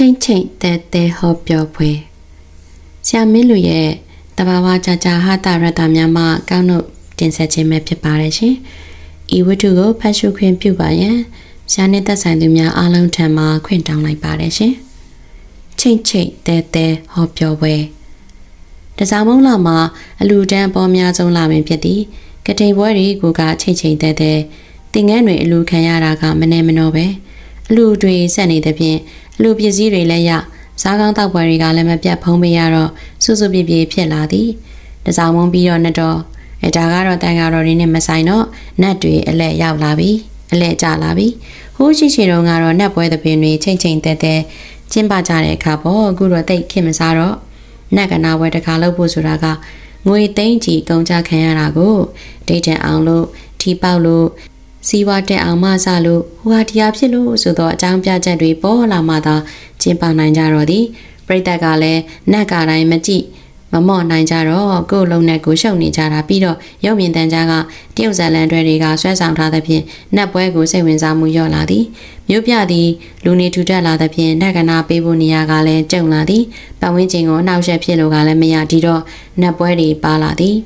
ချိန်ချိန်တဲတဲဟောပြောပွဲဆရာမင်းလူရဲ့တဘာဝကြကြဟာတာရတများမှကောင်းတို့တင်ဆက်ခြင်းပဲဖြစ်ပါတယ်ရှင်။ဤဝတ္ထုကိုဖတ်ရှုခွင့်ပြုပါရန်ဆရာနဲ့သက်ဆိုင်သူများအားလုံးထံမှခွင့်တောင်းလိုက်ပါတယ်ရှင်။ချိန်ချိန်တဲတဲဟောပြောပွဲတစားမုံလာမှာအလူတန်းပေါ်များဆုံးလာမင်းဖြစ်သည်ကတိန်ပွဲတွေကိုကချိန်ချိန်တဲတဲတင်ငန်းတွေအလူခံရတာကမနေမနှောပဲအလူတွေဆက်နေတဲ့ဖြင့် အလူပစ္စည်းတွေလည်းရစားကောင်းတောက်ပွဲတွေကလည်းမပြတ်ဖုံးပေးရတော့စွစွပြပြဖြစ်လာသည်တစားမုံပြီးတော့နှစ်တော့အဲဒါကတော့တန်ဃာတော်တွေနဲ့မဆိုင်တော့နတ်တွေအလက်ရောက်လာပြီအလက်ကျလာပြီဟိုးရှိရှိတုန်းကတော့နတ်ပွဲသပင်တွေချိန်ချိန်တဲတဲကျင်းပကြတဲ့အခါပေါ့အခုတော့တိတ်ခင်မစားတော့နတ်ကနာဝဲတခါလုပ်ဖို့ဆိုတာကငွေသိန်းကြီးကုန်ကြခံရတာကိုဒိတ်တန်အောင်လို့ထီပေါက်လို့ စီဝါတက်အောင်မဆလို့ဟိုဟာတရားဖြစ်လို့ဆိုတော့အကြောင်းပြချက်တွေပေါ်လာမှသာကျင်းပနိုင်ကြတော့သည်ပြိတ္တကလည်းနတ်ကတိုင်းမကြည့်မမော့နိုင်ကြတော့ကိုယ်လုံးနဲ့ကိုရှုပ်နေကြတာပြီးတော့ရုပ်မြင်တန်ကြားကတရုတ်ဇလန်တွေတွေကဆွဲဆောင်ထားသဖြင့်နတ်ပွဲကိုစိတ်ဝင်စားမှုလျော့လာသည်မြို့ပြသည်လူနေထူထပ်လာသဖြင့်နတ်ကနာပေးဖို့နေရာကလည်းကျုံလာသည်ပတ်ဝန်းကျင်ကိုအနှောက်အယှက်ဖြစ်လို့ကလည်းမရဒီတော့နတ်ပွဲတွေပါလာသည်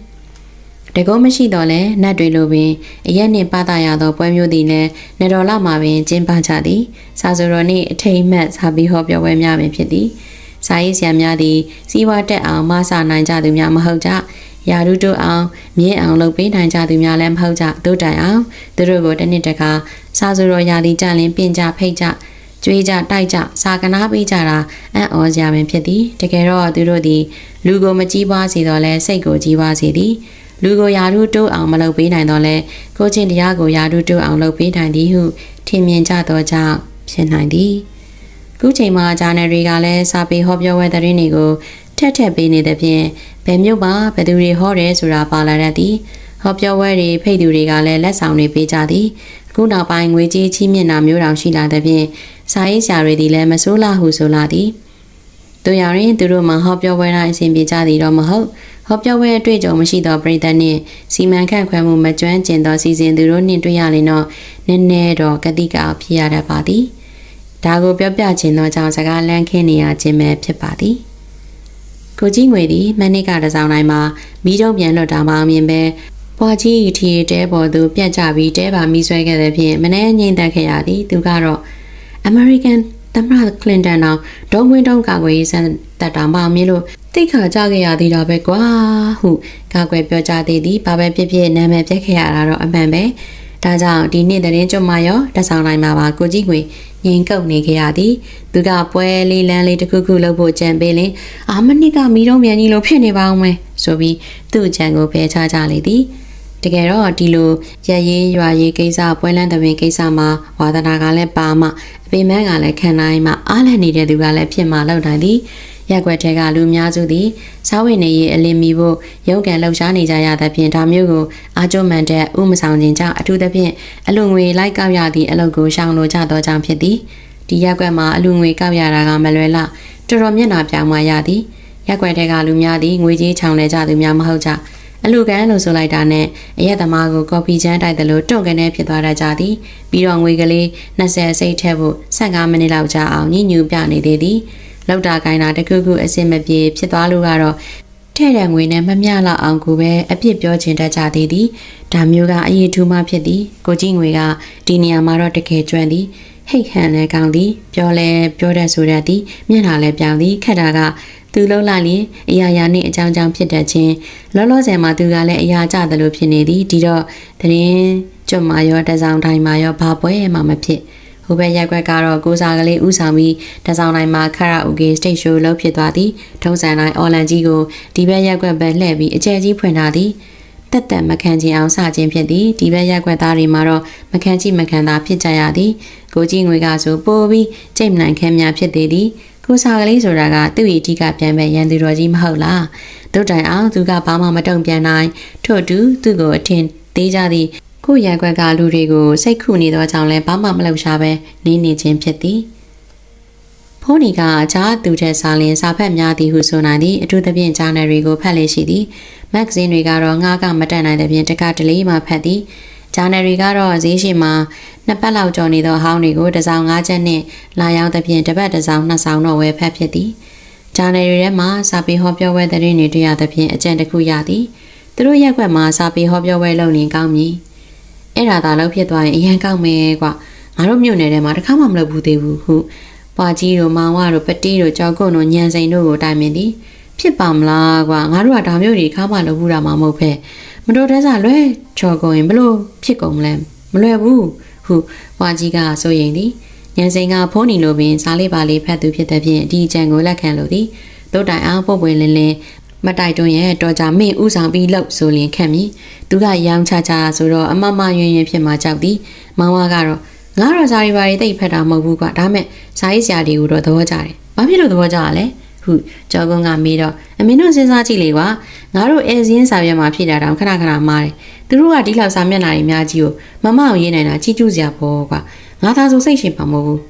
တကုံးမရှိတော့လဲနတ်တွေလိုပင်အရက်နှင့်ပသရသောပွဲမျိုးသည်လည်းနေတော်လာမှာပင်ကျင်းပကြသည်စာဆိုတော်နှင့်အထိတ်မှတ်စာပြီးဟောပြောပွဲများပင်ဖြစ်သည်စာရေးဆရာများသည်စီးပွားတက်အောင်မဆနိုင်ကြသူများမဟုတ်ကြရာထူးတိုးအောင်မြင့်အောင်လုပ်ပေးနိုင်ကြသူများလည်းမဟုတ်ကြတို့တိုင်အောင်သူတို့ကိုတစ်နှစ်တကာစာဆိုတော်ရာသီကြလင်ပြင်ကြဖိတ်ကြကြွေးကြတိုက်ကြစာကနာပေးကြတာအံ့ဩစရာပင်ဖြစ်သည်တကယ်တော့သူတို့သည်လူကိုမကြီးပွားစေတော့လဲစိတ်ကိုကြီးပွားစေသည် လူကိုယာရုတိုးအောင်မလုပ်ပေးနိုင်တော့လဲကိုချင်းတရားကိုယာရုတိုးအောင်လုပ်ပေးနိုင်သည်ဟုထင်မြင်ကြသောကြောင့်ဖြစ်နိုင်သည်ခုချိန်မှာဂျာနယ်တွေကလည်းစာပေဟောပြောဝဲသတင်းတွေကိုထက်ထက်ပေးနေတဲ့ဖြင့်ဘယ်မျိုးပါဘယ်သူတွေဟောတယ်ဆိုတာပါလာတတ်သည်ဟောပြောဝဲတွေဖိတ်သူတွေကလည်းလက်ဆောင်တွေပေးကြသည်အခုနောက်ပိုင်းငွေကြေးချီးမြှင့်တာမျိုးတောင်ရှိလာတဲ့ဖြင့်စာရေးဆရာတွေဒီလည်းမဆိုးလာဟုဆိုလာသည် တို့ရရင်သူတို့မှဟောပြောဝဲတိုင်းအဆင်ပြေကြသည်တော့မဟုတ်ဟောပြောဝဲအတွေ့အကြုံမရှိသောပြည်သက်နှင့်စီမံခန့်ခွဲမှုမကျွမ်းကျင်သောစီစဉ်သူတို့နှင့်တွေ့ရရင်တော့နည်းနည်းတော့ကတိကအောင်ဖြစ်ရတတ်ပါသည်ဒါကိုပြောပြခြင်းသောကြောင့်စကားလန့်ခင်းနေရခြင်းပဲဖြစ်ပါသည်ကိုကြီးငွေသည်မနစ်ကတစောင်းတိုင်းမှာမိတော့ပြန်လွတ်တာမှအမြင်ပဲပွားကြီးထီတဲပေါ်သူပြတ်ကြပြီးတဲပါမိဆွဲခဲ့တဲ့ဖြင့်မနှဲငိမ့်သက်ခဲ့ရသည်သူကတော့ American သမ္မတကလင်တန်တော်ဒုံဝင်းတုံးကာကွယ်ရေးစံတက်တာမှမင်းလို့တိတ်ခါကြခဲ့ရသေးတာပဲကွာဟုကာကွယ်ပြောကြသေးသည်ဘာပဲဖြစ်ဖြစ်နာမည်ပြက်ခဲ့ရတာတော့အမှန်ပဲဒါကြောင့်ဒီနေ့သတင်းကြုံမရောတက်ဆောင်တိုင်းမှာပါကိုကြီးငွေငင်ကုတ်နေခဲ့ရသည်သူကပွဲလေးလန်းလေးတစ်ခုခုလုပ်ဖို့ကြံပေးလင်အာမနစ်ကမီးတုံးမြန်ကြီးလိုဖြစ်နေပါအောင်မယ်ဆိုပြီးသူ့ကြံကိုဖယ်ချကြလေသည် တကယ်တော့ဒီလိုရရေးရွာရေးကိစ္စပွဲလန်းတပင်ကိစ္စမှာဝါသနာကလည်းပါမှအပေမန်းကလည်းခံနိုင်မှအားလည်းနေတဲ့သူကလည်းဖြစ်မှလောက်နိုင်သည်ရက်ွက်ထဲကလူများစုသည်စားဝိနေရေးအလင်းမီဖို့ရုပ်ကံလှုပ်ရှားနေကြရသဖြင့်ဒါမျိုးကိုအာကျုံမှန်တဲ့ဥမဆောင်ခြင်းကြောင့်အထူးသဖြင့်အလူငွေလိုက်ကောက်ရသည့်အလုပ်ကိုရှောင်လိုကြသောကြောင့်ဖြစ်သည်ဒီရက်ွက်မှာအလူငွေကောက်ရတာကမလွယ်လောက်တော်တော်မျက်နှာပြောင်မှရသည်ရက်ွက်ထဲကလူများသည်ငွေကြီးချောင်လဲကြသူများမဟုတ်ကြ အလူကန်လို့ဆိုလိုက်တာနဲ့အရက်သမားကိုကော်ဖီချမ်းတိုက်တယ်လို့တွန့်ကနေဖြစ်သွားတတ်ကြသည်ပြီးတော့ငွေကလေး20စိတ်ထည့်ဖို့15မိနစ်လောက်ကြာအောင်ညှဉ်းညူပြနေသေးသည်လောက်တာကိုင်းတာတခုခုအစင်မပြေဖြစ်သွားလို့ကတော့ထဲ့တဲ့ငွေနဲ့မမျှလောက်အောင်ကိုပဲအပြစ်ပြောချင်တတ်ကြသေးသည်ဒါမျိုးကအရေးထူးမှဖြစ်သည်ကိုကြီးငွေကဒီနေရာမှာတော့တကယ်ကျွမ်းသည် ဟိတ်ဟန်လဲကောင်းသည်ပြောလဲပြောတတ်ဆိုတတ်သည်မျက်နှာလဲပြောင်းသည်ခက်တာကသူလှုပ်လိုက်ရင်အရာရာနှင့်အကြောင်းကြောင့်ဖြစ်တတ်ခြင်းလောလောဆယ်မှာသူကလည်းအရာကျသလိုဖြစ်နေသည်ဒီတော့တရင်ကျွတ်မာရောတစောင်းတိုင်းမှာရောဘာပွဲမှမဖြစ်ဟိုဘက်ရက်ွက်ကတော့ကိုစားကလေးဥဆောင်ပြီးတစောင်းတိုင်းမှာခရာအိုကေစတိတ်ရှိုးလုပ်ဖြစ်သွားသည်ထုံးစံတိုင်းအော်လန်ကြီးကိုဒီဘက်ရက်ွက်ပဲလှည့်ပြီးအကျယ်ကြီးဖွင့်ထားသည် တက်တက်မခံခြင်းအောင်စခြင်းဖြစ်သည်ဒီဘက်ရက်ွက်သားတွေမှာတော့မခံချိမခံသာဖြစ်ကြရသည်ကိုကြီးငွေကဆိုပိုးပြီးကြိတ်မနိုင်ခဲများဖြစ်သေးသည်ကိုစားကလေးဆိုတာကသူ့ဤတိကပြန်ပဲရန်သူတော်ကြီးမဟုတ်လားတို့တိုင်အောင်သူကဘာမှမတုံ့ပြန်နိုင်ထို့အတူသူ့ကိုအထင်သေးကြသည့်ကိုရံခွက်ကလူတွေကိုစိတ်ခုနေသောကြောင့်လည်းဘာမှမလုပ်ရှားပဲနေနေခြင်းဖြစ်သည် ဖုန်းဒီကအခြားသူတဲ့စာလင်းစာဖတ်များသည်ဟုဆိုနိုင်သည်အထူးသဖြင့်ဂျာနယ်တွေကိုဖတ်လေရှိသည်မဂ္ဂဇင်းတွေကတော့ငါးကမတက်နိုင်တဲ့ဖြင့်တကတလေးမှဖတ်သည်ဂျာနယ်တွေကတော့ဈေးရှိမှာနှစ်ပတ်လောက်ကြော်နေသောဟောင်းတွေကိုတစ်စောင်၅ချက်နှင့်လာရောက်သဖြင့်တစ်ပတ်တစ်စောင်နှစ်စောင်တော့ဝယ်ဖက်ဖြစ်သည်ဂျာနယ်တွေထဲမှာစာပေဟောပြောပွဲသတင်းတွေတွေ့ရသဖြင့်အကြံတစ်ခုရသည်သူတို့ရက်ွက်မှာစာပေဟောပြောပွဲလုပ်နေကောင်းမည်အဲ့ဒါသာလို့ဖြစ်သွားရင်အရန်ကောင်းမယ်ကွာငါတို့မြို့နယ်ထဲမှာတစ်ခါမှမလုပ်ဘူးသေးဘူးဟု ပွာကြီးတို့မောင်ဝတို့ပတိတို့ကြောက်ကုန်းတို့ညံစိန်တို့ကိုတိုင်ပင်သည်ဖြစ်ပါမလားကွာငါတို့ကဒါမျိုးတွေခါမှလုပ်ဘူးတာမှမဟုတ်ဖက်မတော်တဆလွဲချော်ကုန်ရင်ဘလို့ဖြစ်ကုန်မလဲမလွယ်ဘူးဟုပွာကြီးကဆိုရင်သည်ညံစိန်ကဖုန်းနီလိုပင်စားလေးပါလေးဖတ်သူဖြစ်တဲ့ဖြင့်ဒီအကြံကိုလက်ခံလို့သည်တို့တိုင်အားပုတ်ပွင့်လင်းလင်းမတိုက်တွန်းရဲ့တော်ကြမင်းဥဆောင်ပြီးလှုပ်ဆိုလင်ခက်မည်သူကရောင်ချချဆိုတော့အမမယွင်ယွင်ဖြစ်မှကြောက်သည်မောင်ဝါကတော့ ငါတော့ဇာရီပါရီတိတ်ဖက်တာမဟုတ်ဘူးကွာဒါမဲ့ဇာရေးဆရာတွေကိုတော့သဘောကျတယ်ဘာဖြစ်လို့သဘောကျရလဲဟုကျော်ကုန်းကမေးတော့အမင်းတို့စဉ်းစားကြည့်လေကွာငါတို့အဲဇင်းစာရွက်မှာဖြစ်တာတောင်ခဏခဏမားတယ်သူတို့ကဒီလောက်စာမျက်နှာတွေအများကြီးကိုမမအောင်ရေးနိုင်တာကြီးကျူးစရာပေါ့ကွာငါသာဆိုစိတ်ရှင်ပါမဟုတ်ဘူး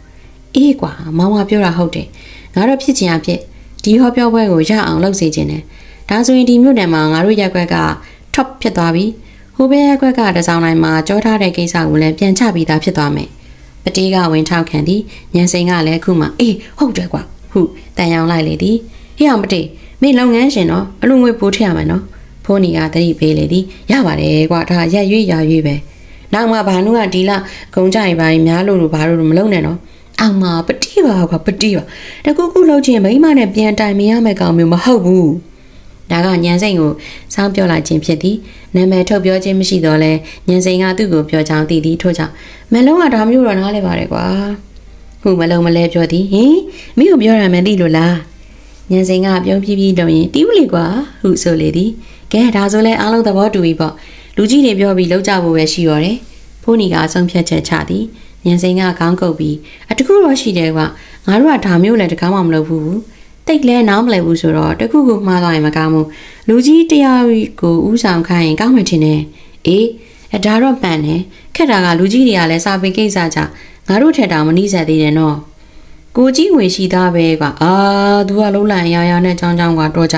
အေးကွာမောင်ကပြောတာဟုတ်တယ်ငါတို့ဖြစ်ချင်အဖြစ်ဒီဟောပြောပွဲကိုရအောင်လုပ်စေချင်တယ်ဒါဆိုရင်ဒီမြို့နယ်မှာငါတို့ရက်ွက်က top ဖြစ်သွားပြီ ဟိုဘက်ရက်ွက်ကတစောင်းတိုင်းမှာကြောထားတဲ့ကိစ္စကိုလည်းပြန်ချပြီးသားဖြစ်သွားမယ်ပတိကဝင်ထောက်ခံသည်ညံစိန်ကလည်းခုမှအေးဟုတ်တယ်ကွာဟုတန်ရောင်လိုက်လေသည်ဟေ့အောင်ပတိမင်းလုပ်ငန်းရှင်တော့အလူငွေပိုးထည့်ရမယ်နော်ဖိုးနီကတတိပေးလေသည်ရပါတယ်ကွာဒါရက်ရွေ့ရရွေ့ပဲနောက်မှဘာလို့ကဒီလဂုံကြိုင်ပါရင်များလို့လို့ဘာလို့လို့မလုပ်နဲ့နော်အောင်မပတိပါကွာပတိပါတကူကူလှုပ်ချင်းမိမနဲ့ပြန်တိုင်မရမယ့်ကောင်မျိုးမဟုတ်ဘူး ဒါကညံစိန်ကိုစောင်းပြောလိုက်ခြင်းဖြစ်သည်နာမည်ထုတ်ပြောခြင်းမရှိတော့လဲညံစိန်ကသူ့ကိုပြောချောင်းတည်သည်ထို့ကြောင့်မလုံးကဒါမျိုးတော့နားလဲပါတယ်ကွာခုမလုံးမလဲပြောသည်ဟင်မိကိုပြောရမယ်သိလို့လားညံစိန်ကပြုံးပြပြတော့ရင်တီးဦးလေကွာဟုဆိုလေသည်ကဲဒါဆိုလဲအားလုံးသဘောတူပြီပေါ့လူကြီးတွေပြောပြီးလောက်ကြဖို့ပဲရှိရတယ်ဖိုးနီကအဆုံးဖြတ်ချက်ချသည်ညံစိန်ကခေါင်းကုပ်ပြီးအတကူတော့ရှိတယ်ကွာငါတို့ကဒါမျိုးလည်းတကားမှမလုပ်ဘူး တိတ်လဲနားမလဲဘူးဆိုတော့တခုခုမှားသွားရင်မကောင်းဘူးလူကြီးတရားကိုဥဆောင်ခိုင်းရင်ကောင်းမှထင်တယ်အေးအဒါတော့ပန်တယ်ခက်တာကလူကြီးတွေကလည်းစာပေကိစ္စကြငါတို့ထက်တောင်မနှိစက်သေးတယ်နော်ကိုကြီးငွေရှိသားပဲကွာအာသူကလုံးလိုက်ရရနဲ့ချောင်းချောင်းကတော့ကြ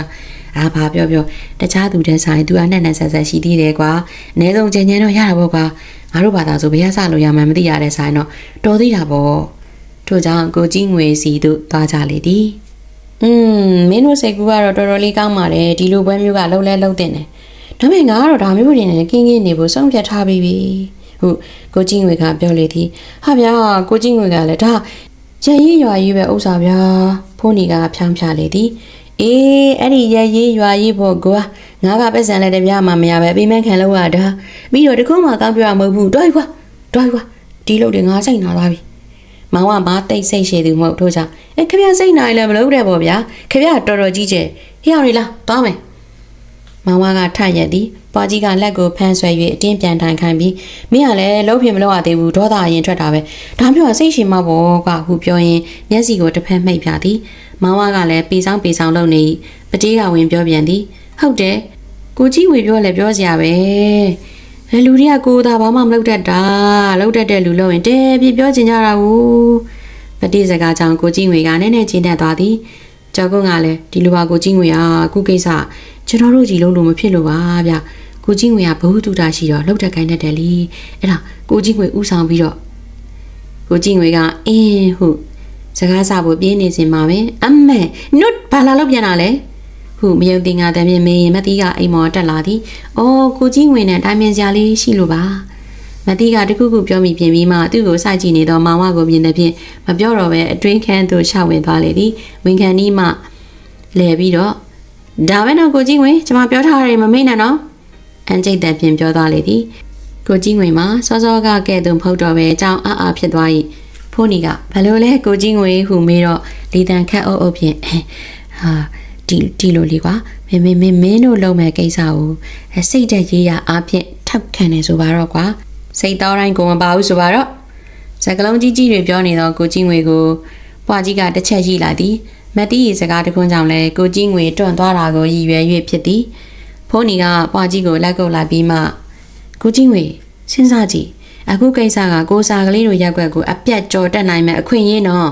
အာဘာပြောပြောတခြားသူတဲ့ဆိုင်သူကနဲ့နဲ့ဆက်ဆက်ရှိသေးတယ်ကွာအနည်းဆုံးကျင်ကျင်တော့ရတာပေါ့ကွာငါတို့ဘာသာဆိုဘယ်ရဆလို့ရမှန်းမသိရတဲ့ဆိုင်တော့တော်သေးတာပေါ့ထို့ကြောင့်ကိုကြီးငွေစီတို့သွားကြလေသည် อืมမင်းတို့စိတ်ကူကတော့တော်တော်လေးကောင်းပါတယ်ဒီလိုပွဲမျိုးကလှုပ်လဲလှုပ်တင်တယ်ဒါပေမဲ့ငါကတော့ဒါမျိုးတွေနဲ့ကင်းကင်းနေဖို့ဆုံးဖြတ်ထားပြီးပြီဟုတ်ကိုကြီးငွေကပြောလေသည်ဟာဗျာကိုကြီးငွေကလည်းဒါရရေးရွာရေးပဲဥစ္စာဗျာဖိုးနီကဖြောင်းဖြလေသည်အေးအဲ့ဒီရရေးရွာရေးဖို့ကွာငါကပတ်စံလည်းတပြားမှမရပဲအိမ်မက်ခံလို့ရတာပြီးတော့တခုမှကောင်းပြရမဟုတ်ဘူးတွိုက်ကွာတွိုက်ကွာဒီလို့တွေငါစိတ်နာသွားပြီ မောင်ကမတိတ်စိတ်ရှည်သူမဟုတ်ထို့ကြောင့်အဲခမရစိတ်နာရင်လည်းမလုပ်တဲ့ပေါ့ဗျာခမရတော်တော်ကြီးကျယ်ဟေ့အောင်လေလားသွားမယ်မောင်ဝါကထရက်သည်ပွားကြီးကလက်ကိုဖမ်းဆွဲ၍အတင်းပြန်ထိုင်ခိုင်းပြီးမင်းကလည်းလုံးပြမလို့ရသေးဘူးဒေါသအရင်ထွက်တာပဲဒါမျိုးကစိတ်ရှိမှပေါ့ကဟုပြောရင်မျက်စီကိုတစ်ဖက်မှိတ်ပြသည်မောင်ဝါကလည်းပေဆောင်ပေဆောင်လုပ်နေပတိကဝင်ပြောပြန်သည်ဟုတ်တယ်ကိုကြီးဝေပြောလဲပြောစရာပဲ အဲလူတွေကကိုသာဘာမှမလုပ်တတ်တာလုပ်တတ်တဲ့လူလို့ရင်တဲပြပြောချင်ကြတာကိုပတိစကားကြောင့်ကိုကြီးငွေကနည်းနည်းချင်းတက်သွားသည်ကျော်ကုန်းကလည်းဒီလိုပါကိုကြီးငွေကအခုကိစ္စကျွန်တော်တို့ကြီးလုံးလို့မဖြစ်လို့ပါဗျကိုကြီးငွေကဘ ഹു တုတာရှိတော့လှုပ်တက်ခိုင်းတတ်တယ်လीအဲ့ဒါကိုကြီးငွေဥဆောင်ပြီးတော့ကိုကြီးငွေကအင်းဟုစကားစဖို့ပြင်းနေစင်မှာပဲအမေနုတ်ဘာလာလို့ပြန်လာလဲ ဟုမယုံတင်ငါတည်းမြင်မင်းမတိကအိမ်မော်တက်လာသည်။အော်ကိုကြီးငွေနဲ့တိုင်းမြင်စရာလေးရှိလို့ပါ။မတိကတခုခုပြောမိပြင်ပြီးမှသူ့ကိုစိုက်ကြည့်နေတော့မောင်မကိုမြင်တဲ့ဖြင့်မပြောတော့ပဲအတွင်းခန်းသို့ရှောက်ဝင်သွားလေသည်။ဝင်ခံနီးမှလဲပြီးတော့ဒါပဲတော့ကိုကြီးငွေကျွန်မပြောထားတယ်မမေ့နဲ့နော်။အန်ကျိတ်တဲ့ပြင်ပြောသွားလေသည်။ကိုကြီးငွေမှာစောစောကကဲ့သို့မဟုတ်တော့ပဲအကြောင်းအားအားဖြစ်သွား၏။ဖိုးနီကဘလို့လဲကိုကြီးငွေဟုမေးတော့လီတန်ခတ်အုပ်အုပ်ဖြင့်ဟာ ဒီဒီလိုလေးကွာမင်းမင်းမင်းမင်းတို့လုပ်မဲ့ကိစ္စကိုစိတ်တက်ရေးရအားဖြင့်ထောက်ခံနေဆိုပါတော့ကွာစိတ်တော်တိုင်းကိုမပါဘူးဆိုပါတော့စကလုံးကြီးကြီးတွေပြောနေတော့ကိုကြီးငွေကိုပွားကြီးကတစ်ချက်ရှိလာသည်မတ်တီးရေစကားတခွန်းကြောင့်လဲကိုကြီးငွေတွန့်သွားတာကိုရည်ရွယ်၍ဖြစ်သည်ဖိုးနီကပွားကြီးကိုလက်ကုပ်လိုက်ပြီးမှကိုကြီးငွေစဉ်းစားကြည့်အခုကိစ္စကကိုစာကလေးတို့ရက်ွက်ကိုအပြတ်ကြော်တက်နိုင်မဲ့အခွင့်အရေးနော်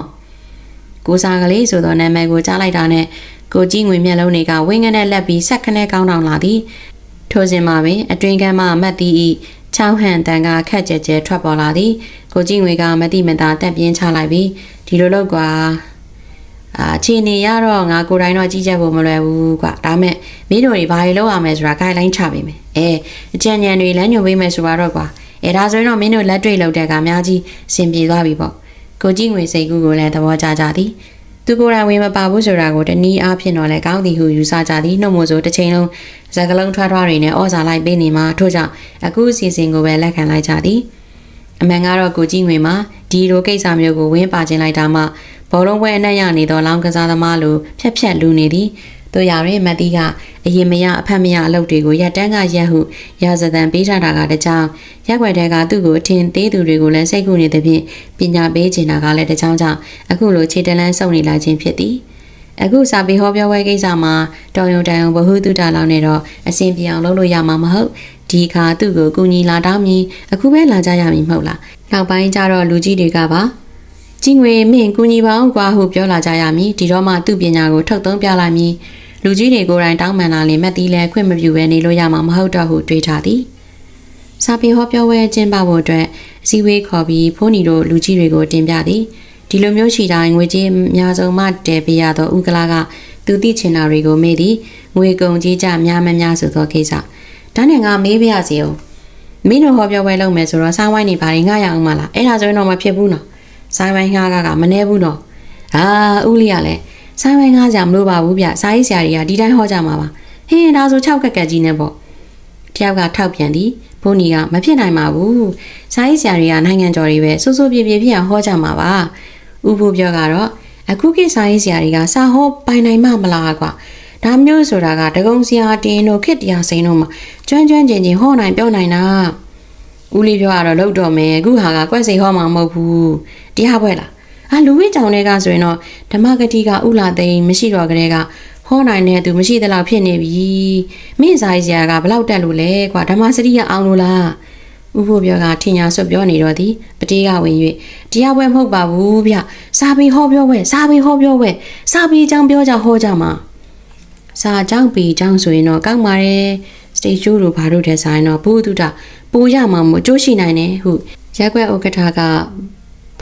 ကိုစာကလေးဆိုတော့နာမည်ကိုကြားလိုက်တာနဲ့ ကိုကြီးငွေမျက်လုံးတွေကဝင်းငနဲ့လက်ပြီးဆက်ခနဲ့ကောင်းတောင်လာသည်ထိုစဉ်မှာပင်အတွင်ကမ်းမှမတ်တီဤချောင်းဟန်တန်ကခက်ကြဲကြဲထွက်ပေါ်လာသည်ကိုကြည့်ငွေကမတိမတာတက်ပြင်းချလိုက်ပြီးဒီလိုလောက်ကွာအာအချိန်နေရတော့ငါကိုယ်တိုင်တော့ကြီးကြပ်ဖို့မလွယ်ဘူးကွာဒါမဲ့မင်းတို့တွေဘာတွေလုပ်ရမလဲဆိုတာ guideline ချပေးမယ်အဲအကြံဉာဏ်တွေလမ်းညွှန်ပေးမယ်ဆိုတော့ကွာအဲဒါဆိုရင်တော့မင်းတို့လက်တွေ့လုပ်တဲ့ကအများကြီးအဆင်ပြေသွားပြီပေါ့ကိုကြည့်ငွေစိတ်ကူးကိုလည်းသဘောကျကြသည် သူကိုယ်တိုင်ဝင်မပါဘူးဆိုတာကိုတနည်းအားဖြင့်တော့လည်းကောင်းသည်ဟုယူဆကြသည်နှုတ်မို့ဆိုတစ်ချိန်လုံးစကလုံးထွားထွားတွေနဲ့ဩဇာလိုက်ပေးနေမှာထို့ကြောင့်အခုအစီအစဉ်ကိုပဲလက်ခံလိုက်ကြသည်အမှန်ကတော့ကိုကြီးငွေမှာဒီလိုကိစ္စမျိုးကိုဝင်းပါခြင်းလိုက်တာမှဘောလုံးပွဲအနက်ရနေသောလောင်းကစားသမားလိုဖြက်ဖြက်လူနေသည် တို့ရရင်မတ်တီကအရင်မရအဖက်မရအလုပ်တွေကိုရက်တန်းကရက်ဟုရာဇသံပေးထားတာကတကြောင်ရက်ွက်တဲ့ကသူ့ကိုအထင်သေးသူတွေကိုလည်းစိတ်ကူနေသဖြင့်ပညာပေးချင်တာကလည်းတကြောင်ကြောင့်အခုလိုခြေတလန်းစုံနေလာခြင်းဖြစ်သည်အခုစာပေဟောပြောပွဲကိစ္စမှာတော်ရုံတန်ရုံဘဟုတုတလောင်းနေတော့အစဉ်ပြေအောင်လုပ်လို့ရမှာမဟုတ်ဒီခါသူ့ကိုကူညီလာတောင်းမည်အခုပဲလာကြရမည်မဟုတ်လားနောက်ပိုင်းကျတော့လူကြီးတွေကပါကြီးငွေမင်းကူညီပါအောင်ကွာဟုပြောလာကြရမည်ဒီတော့မှသူ့ပညာကိုထုတ်သုံးပြလိုက်မည် လူကြီးတွေကိုယ်တိုင်တောင်းပန်လာရင်မက်တီးလဲခွင့်မပြုဘဲနေလို့ရမှာမဟုတ်တော့ဟုတွေးထားသည်စာပေဟောပြောပွဲကျင်းပဖို့အတွက်အစည်းအဝေးခေါ်ပြီးဖိုးနီတို့လူကြီးတွေကိုတင်ပြသည်ဒီလိုမျိုးရှိတိုင်းငွေကြေးအများဆုံးမှတည်ပေးရသောဥက္ကလာကသူသိချင်တာတွေကိုမေးသည်ငွေကုန်ကြီးကြများမများဆိုသောကိစ္စဒါနဲ့ငါမေးပြရစီအောင်မင်းတို့ဟောပြောပွဲလုပ်မယ်ဆိုတော့စားဝိုင်းနေပါရင်ငါရအောင်မလားအဲ့ဒါဆိုရင်တော့မဖြစ်ဘူးနော်စားဝိုင်းငါကကမနေဘူးနော်ဟာဦးလေးကလည်း စားဝိုင်းငါကြမလို့ပါဘူးဗျစားရေးဆရာတွေကဒီတိုင်းဟောကြမှာပါဟင်းဒါဆို6ကက်ကက်ကြီးနဲ့ပေါ့တယောက်ကထောက်ပြန်သည်ဘုန်းကြီးကမဖြစ်နိုင်ပါဘူးစားရေးဆရာတွေကနိုင်ငံကျော်တွေပဲစိုးစိုးပြေပြေဖြစ်အောင်ဟောကြမှာပါဥဖို့ပြောကတော့အခုကိစားရေးဆရာတွေကစာဟောပိုင်နိုင်မှမလားကွာဒါမျိုးဆိုတာကတကုံစရာတင်းတို့ခစ်တရားစိန်တို့မှာကျွမ်းကျွမ်းကျင်ကျင်ဟောနိုင်ပြောနိုင်တာဦးလေးပြောကတော့လောက်တော့မယ်အခုဟာကကွက်စိဟောမှာမဟုတ်ဘူးတရားပွဲလား အာလူဝိကြောင်တွေကဆိုရင်တော့ဓမ္မဂတိကဥလာသိန်းမရှိတော့ကလေးကဟောနိုင်တဲ့သူမရှိသလောက်ဖြစ်နေပြီမိစားကြီးဆရာကဘလောက်တက်လို့လဲကွာဓမ္မစရိယအောင်လို့လားဥဖို့ပြောကထင်ညာဆွပြောနေတော့သည်ပတေးကဝင်၍တရားပွဲမဟုတ်ပါဘူးဗျစာပေဟောပြောပွဲစာပေဟောပြောပွဲစာပေအကြောင်းပြောကြဟောကြမှာစာအကြောင်းပေအကြောင်းဆိုရင်တော့ကောက်ပါတယ်စတေဂျိုတို့ဘာတို့တဲ့ဆိုင်တော့ဘူးတုဒပိုးရမှာမို့ကြိုးရှိနိုင်တယ်ဟုရက်ွက်ဥက္ကဋ္ဌက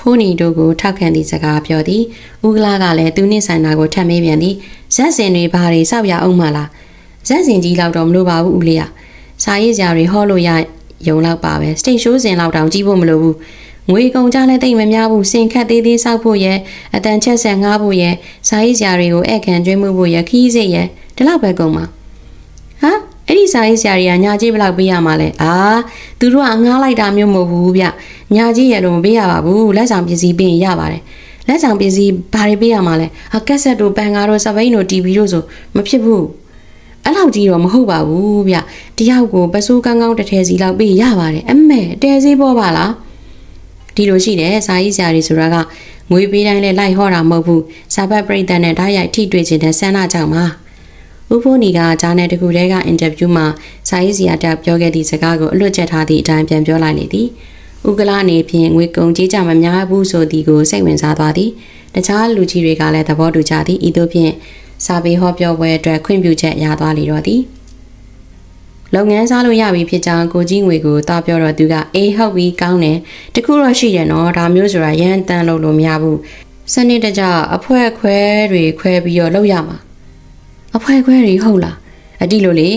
ဖိုးနီတို့ကိုထောက်ခံသည့်စကားပြောသည်ဦးကလာကလည်းသူနှင့်ဆိုင်တာကိုထပ်မေးပြန်သည်ဇက်စင်တွေဘာတွေစောက်ရအောင်မလားဇက်စင်ကြီးလောက်တော့မလိုပါဘူးဦးလေးကစာရေးစရာတွေဟောလို့ရယုံလောက်ပါပဲစတိတ်ရှိုးစင်လောက်တောင်ကြည့်ဖို့မလိုဘူးငွေကုန်ကြလဲတိတ်မများဘူးစင်ခတ်သေးသေးစောက်ဖို့ရဲအတန်ချက်ဆက်ငားဖို့ရဲစာရေးစရာတွေကိုဧကန်ကျွေးမှုဖို့ရဲခီးစိတ်ရဲဒီလောက်ပဲကုန်ပါဟာ အဲ့ဒီစာရေးဆရာတွေကညာကြီးဘယ်လောက်ပေးရမှာလဲအာသူတို့ကငားလိုက်တာမျိုးမဟုတ်ဘူးဗျညာကြီးရတော့မပေးရပါဘူးလက်ဆောင်ပစ္စည်းပေးရင်ရပါတယ်လက်ဆောင်ပစ္စည်းဘာတွေပေးရမှာလဲဟာကက်ဆက်တို့ပန်ကားတို့စပိန်တို့တီဗီတို့ဆိုမဖြစ်ဘူးအဲ့လောက်ကြီးတော့မဟုတ်ပါဘူးဗျတယောက်ကိုပစိုးကောင်းကောင်းတစ်ထည်စီလောက်ပေးရပါတယ်အမဲတဲစည်းပေါ်ပါလားဒီလိုရှိတယ်စာရေးဆရာတွေဆိုတာကငွေပေးတိုင်းလဲလိုက်ဟောတာမဟုတ်ဘူးစာပတ်ပြိတ္တနဲ့ဓာတ်ရိုက်ထိတွေ့ခြင်းတဲ့ဆန္ဒကြောင့်ပါ ဥဖိုးနီကဂျာနယ်တခုတည်းကအင်တာဗျူးမှာစာရေးဆရာတက်ပြောခဲ့သည့်စကားကိုအလွတ်ကျက်ထားသည့်အတိုင်းပြန်ပြောလိုက်လေသည်ဥကလာအနေဖြင့်ငွေကုန်ကြေးကြမများဘူးဆိုသည်ကိုစိတ်ဝင်စားသွားသည်တခြားလူကြီးတွေကလည်းသဘောတူကြသည်ဤသို့ဖြင့်စာပေဟောပြောပွဲအတွက်ခွင့်ပြုချက်ရသွားလေတော့သည်လုပ်ငန်းစားလို့ရပြီဖြစ်ကြောင်းကိုကြီးငွေကိုတားပြောတော့သူကအေးဟုတ်ပြီကောင်းတယ်တခုတော့ရှိတယ်နော်ဒါမျိုးဆိုတာရန်တန်လို့လို့မရဘူးစနစ်တကျအဖွဲခွဲတွေခွဲပြီးတော့လုပ်ရမှာ အဖွဲခွဲတွေဟုတ်လားအတိလို့လေ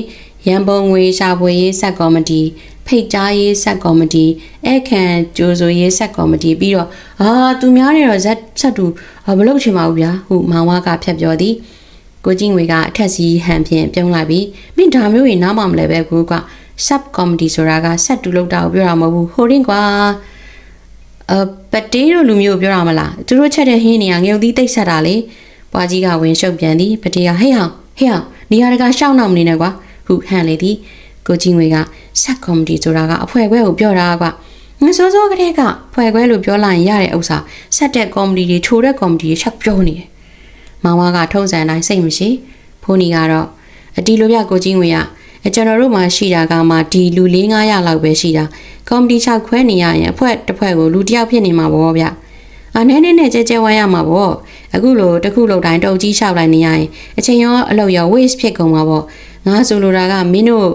ရန်ပုံငွေရှာဖွေရေးဆက်ကော်မတီဖိတ်ကြားရေးဆက်ကော်မတီအခန့်ကြိုးဆိုရေးဆက်ကော်မတီပြီးတော့အာသူများတွေတော့ဇက်ဆက်တူမလုပ်ချင်ပါဘူးဗျာဟုမောင်ဝါကဖြတ်ပြောသည်ကိုကြီးငွေကအထက်စီဟန်ဖြင့်ပြုံးလိုက်ပြီးမင်းဒါမျိုးတွေနားမမလဲပဲကူက sub comedy ဆိုတာကဆက်တူလောက်တာကိုပြောတာမဟုတ်ဘူးဟိုရင်ကွာအပတေးတို့လူမျိုးပြောတာမလားသူတို့ချက်တဲ့ဟင်းနေကငြုံသီးတိတ်ဆက်တာလေပွားကြီးကဝင်ရှုပ်ပြန်သည်ပတေးကဟေးဟောင် ဟေးဟောင်နေရာတကာရှောင်းတော့မနေနဲ့ကွာဟုဟန်လေသည်ကိုကြီးငွေကဆက်ကော်မတီဆိုတာကအဖွဲခွဲကိုပြောတာကွာငါစောစောကတည်းကဖွဲခွဲလို့ပြောလိုက်ရင်ရတဲ့ဥစ္စာဆက်တဲ့ကော်မတီတွေချိုတဲ့ကော်မတီတွေချက်ပြောနေတယ်မောင်ဝါကထုံးစံတိုင်းစိတ်မရှိဖိုးနီကတော့အတီလိုပြကိုကြီးငွေကအကျွန်တော်တို့မှာရှိတာကမှဒီလူ၄900လောက်ပဲရှိတာကော်မတီ6ခွဲနေရရင်အဖွဲတစ်ဖွဲ့ကိုလူတစ်ယောက်ဖြစ်နေမှာပေါ့ဗျအာနဲနဲနဲ့ကြဲကြဲဝိုင်းရမှာပေါ့ အခုလိုတစ်ခုလောက်တိုင်းတုံကြီးလျှောက်လိုက်နေရရင်အချိန်ရောအလုပ်ရော waste ဖြစ်ကုန်မှာပေါ့ငါဆိုလိုတာကမင်းတို့